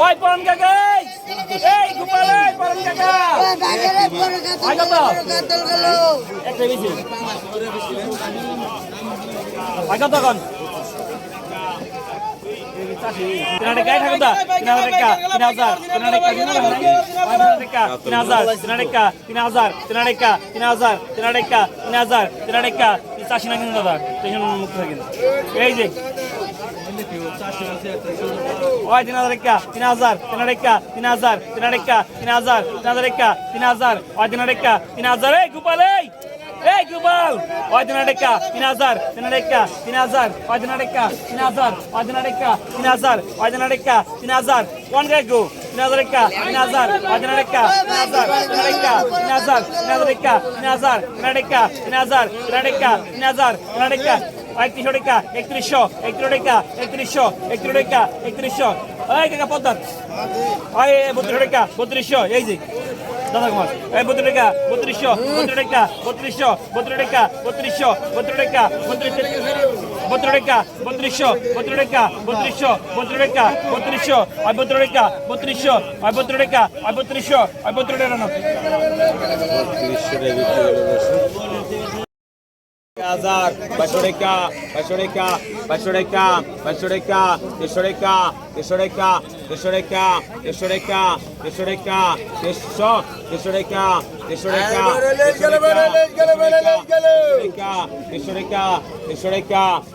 ওই পরম কাকা এই গোপালে পরম কাকা বাজারে পরম কাকা কাতল গেল একটা বেশি আগা তখন চাষি না কিন্তু দাদা মুক্ত থাকেন এই যে ওই তিন হাজার একটা তিন হাজার তিন একটা তিন হাজার তিন একটা তিন হাজার তিন হাজার একটা তিন হাজার ওই তিন একটা তিন হাজার এই গোপাল এই এই গোপাল ওই তিন একটা তিন হাজার তিন একটা তিন হাজার ওই তিন একটা তিন হাজার ওই তিন একটা তিন হাজার ওই তিন একটা তিন হাজার কোন গো নাজরেকা নাজার নাজরেকা নাজার নাজরেকা নাজার নাজরেকা নাজার নাজরেকা নাজার নাজরেকা নাজার নাজরেকা একত্রিশশো টাকা একত্রিশশো একত্রিশ টাকা একত্রিশশো একত্রিশ টাকা একত্রিশশো এই কাকা পদ্মার ওই বত্রিশ টাকা বত্রিশশো এই যে দাদা কুমার এই বত্রিশ টাকা বত্রিশশো বত্রিশ টাকা বত্রিশশো বত্রিশ টাকা বত্রিশশো বত্রিশ টাকা বত্রিশ বত্রিশ টাকা বত্রিশশো বত্রিশ টাকা বত্রিশশো বত্রিশ টাকা বত্রিশশো আর বত্রিশ টাকা বত্রিশশো আর বত্রিশ টাকা আর বত্রিশশো হাজার বাইশো রেখা বাইশো রেখা বাইশো রেখা বাইশো রেখা দেড়শো রেখা দেড়শো রেখা দেড়শো রেখা দেড়শো রেখা দেড়শো রেখা দেড়শো দেড়শো রেখা দেড়শো রেখা দেড়শো রেখা দেড়শো রেখা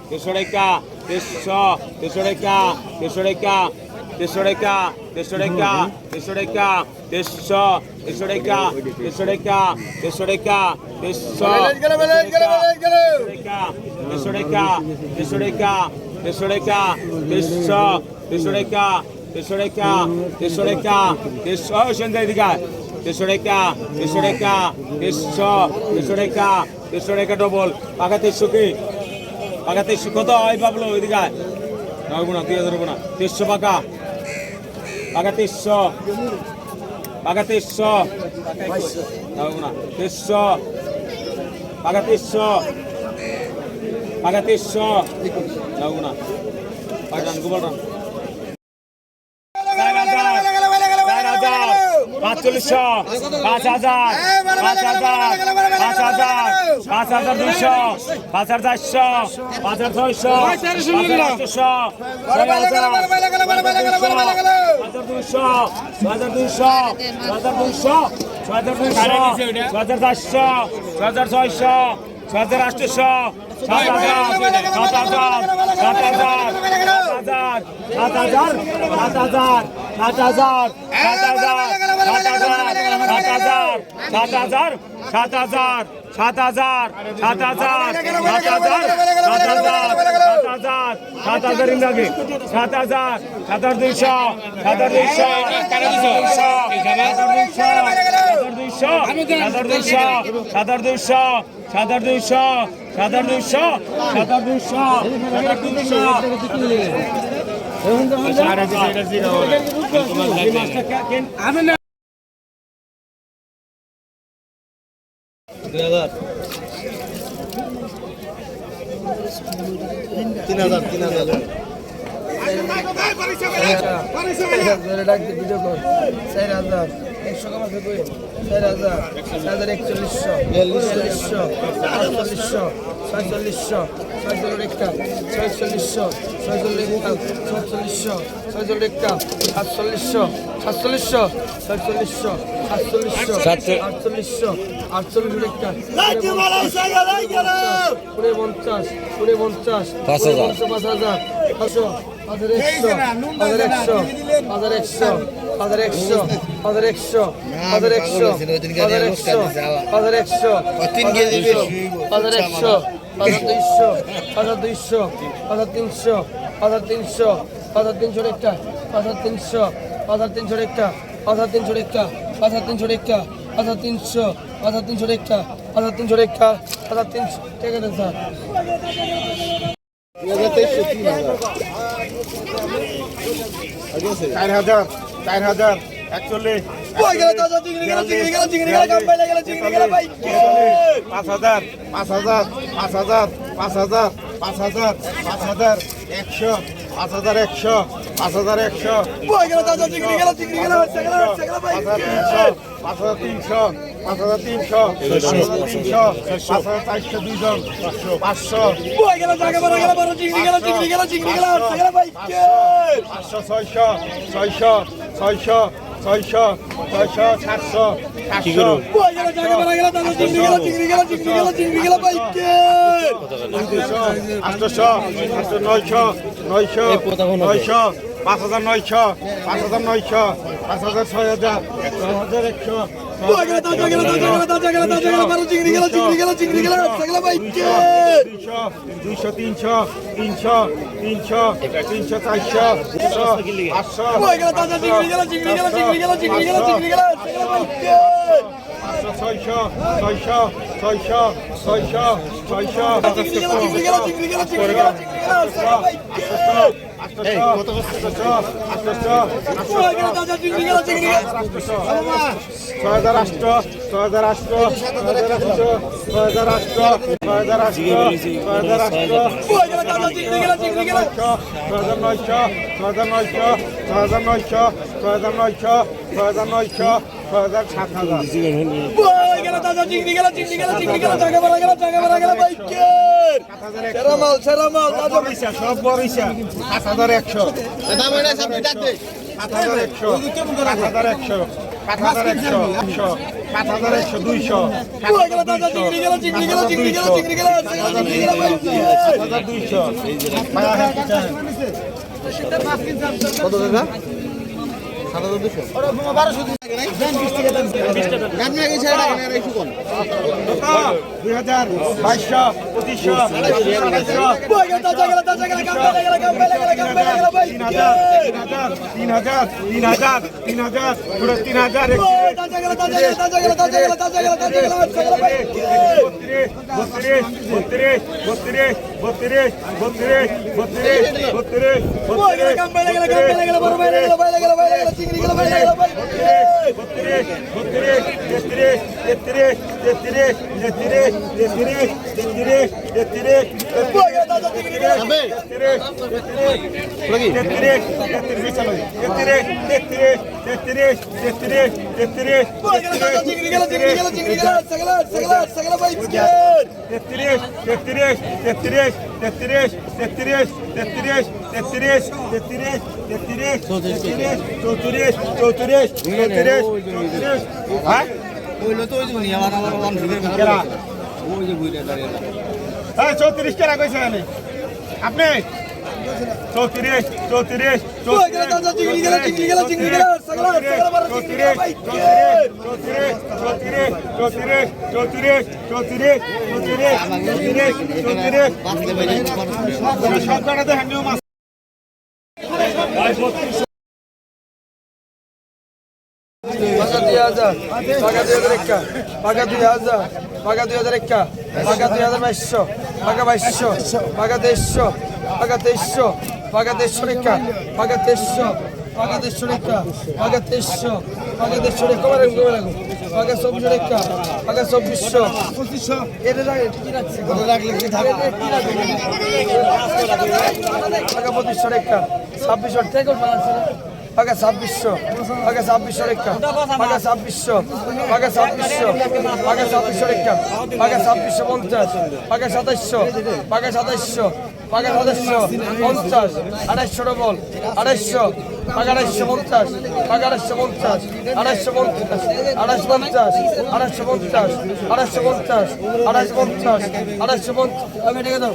দেড়শো রেখা দেড়শো দেড়শো রেখা দেড়শো রেখা দেড়শো রেখা দেড়শো রেখা দেড়শো রেখা দেড়শো দেড়শো রেখা দেড়শো রেখা দেড়শো রেখা দেড়শো টাকা দেড়শো টাকা দেড়শো টাকা দেড়শো দেড়শো টাকা দেড়শো টাকা দেড়শো টাকা দেড়শো সন্ধ্যা দিকা দেড়শো টাকা দেড়শো টাকা দেড়শো দেড়শো টাকা দেড়শো টাকা ডবল পাকা তেইশশো কি পাকা তেইশশো কত হয় পাবলো ওইদিকে নয় গুণা দুই হাজার গুণা তেইশশো পাকা পাকা তেইশশো পাকা বাগাতিশো বাগাতিশো যাও না। পাঠান গোবর পাঁচচল্লিশশো পাঁচ হাজার পাঁচ হাজার পাঁচ হাজার পাঁচ হাজার দুইশো পাঁচ হাজার চারশো পাঁচ হাজার ছয়শো পাঁচ হাজার আটশো ছয় হাজার হাজার দুইশো হাজার দুইশো হাজার দুইশো ছয় হাজার দুইশো ছয় হাজার চারশো ছয় হাজার ছয়শো ছয় হাজার আটশো সাত হাজার সাত হাজার সাত হাজার সাত হাজার সাত হাজার সাত হাজার সাত হাজার সাত হাজার সাত হাজার সাত হাজার সাত হাজার সাত হাজার সাত হাজার সাত হাজার সাত হাজার সাত হাজার সাত হাজার ইন্দাগে সাত হাজার সাত হাজার দুইশো সাত হাজার দুইশো সাত হাজার দুইশো সাত হাজার দুইশো সাত হাজার দুইশো সাত হাজার দুইশো সাত হাজার দুইশো সাত হাজার দুইশো সাত হাজার দুইশো সাত হাজার দুইশো তিন হাজার। তিন হাজার চার হাজার একশো কমা থেকে চার হাজার হাজার একচল্লিশশো বিয়াল্লিশশো আটচল্লিশশো ছয়চল্লিশশো ছয়চল্লিশ একটা ছয়চল্লিশশো ছয়চল্লিশ একটা ছয়চল্লিশশো ছয়চল্লিশ একটা সাতচল্লিশশো সাতচল্লিশশো ছয়চল্লিশশো সাতচল্লিশশো আটচল্লিশশো আটচল্লিশ একটা পুনে পঞ্চাশ পুনে পঞ্চাশ পাঁচ হাজার পাঁচ হাজার পাঁচশো হাজার একশো হাজার একশো হাজার একশো হাজার একশো হাজার একশো হাজার একশো হাজার একশো হাজার একশো হাজার একশো হাজার দুইশো হাজার দুইশো হাজার তিনশো হাজার তিনশো হাজার তিনশো একটা হাজার তিনশো হাজার তিনশো একটা হাজার তিনশো একটা হাজার তিনশো একটা হাজার তিনশো হাজার তিনশো একটা হাজার তিনশো একটা হাজার তিনশো ঠিক আছে স্যার। চার হাজার চার হাজার একচল্লিশ পাঁচ হাজার পাঁচ হাজার পাঁচ হাজার পাঁচ হাজার পাঁচ হাজার পাঁচ হাজার একশো পাঁচ হাজার একশো পাঁচ হাজার একশো। পাঁচ হাজার তিনশো পাঁচ হাজার তিনশো পাঁচ হাজার তিনশো পাঁচ হাজার চারশো দুইজন পাঁচশো পাঁচশো ছয়শো ছয়শো ছয়শো ছয়শো ছয়শো সাতশো সাতশো। আটশো আটশো নয়শো নয়শো নয়শো পাঁচ হাজার নয়শো পাঁচ হাজার নয়শো পাঁচ হাজার ছয় হাজার ছয় হাজার একশো দুইশো তিনশো তিনশো তিনশো তিনশো চারশো আটশো ছয়শো ছয়শো ছয়শো ছয়শো ছয়শো আটশো আটশো হাজার আটশো ছয় হাজার আটশো ছয় হাজার আটশো ছয় হাজার আটশো ছয় হাজার আটশো ছয় হাজার আটশো ছয় ছয় হাজার সাত হাজার। গেল দাদা চিংড়ি গেল চিংড়ি গেল চিংড়ি গেল জায়গা বলা গেল জায়গা বলা গেল বাইকের সেরা মাল সেরা মাল দাদা পয়সা সব দুইশো দুইশো সাত হাজার দুইশো তিন হাজার তিন হাজার তিন হাজার তিন হাজার বত্রিশ বত্রিশ বত্রিশ বত্রিশ বত্রিশ বত্রিশ বত্রিশ বত্রিশ বত্রিশ তেত্রিশ তেত্রিশ তেত্রিশ তেত্রিশ তেত্রিশ তেত্রিশ তেত্রিশ বই গেল দাদা চিংড়ি গেল তেত্রিশ তেত্রিশ তেত্রিশ চলো তেত্রিশ তেত্রিশ তেত্রিশ তেত্রিশ তেত্রিশ তেত্রিশ তেত্রিশ তেত্রিশ চৌত্রিশ চৌত্রিশ চৌত্রিশ চৌত্রিশ। হ্যাঁ? হ্যাঁ? চৌত্রিশ কেরা কইছে আপনি? চৌত্রিশ চৌত্রিশ চৌত্রিশ সব কটাতে হ্যান্ডিও মাছ হাজার, পাকা দুই হাজার একা পাকা দুই হাজার, পাকা দুই হাজার একা পাকা দুই হাজার বাইশশো, পাকা বাইশশো, পাকা তেইশশো পাকা তেইশশো পাকা তেইশশো রেখা, পাকা তেইশশো, পাকা পাকা ছাব্বিশশো পাকা ছাব্বিশশো রেখা পাকা ছাব্বিশশো পাকা ছাব্বিশশো পাকা ছাব্বিশশো রেখা পাকা ছাব্বিশশো পঞ্চাশ পাকা সাতাইশশো পাকা সাতাইশশো পাকা সাতাইশশো পঞ্চাশ আড়াইশো ডবল আড়াইশো পাকা আড়াইশো পঞ্চাশ পাকা আড়াইশো পঞ্চাশ আড়াইশো পঞ্চাশ আড়াইশো পঞ্চাশ আড়াইশো পঞ্চাশ আড়াইশো পঞ্চাশ আড়াইশো পঞ্চাশ আড়াইশো পঞ্চাশ, আমি রেখে দাও।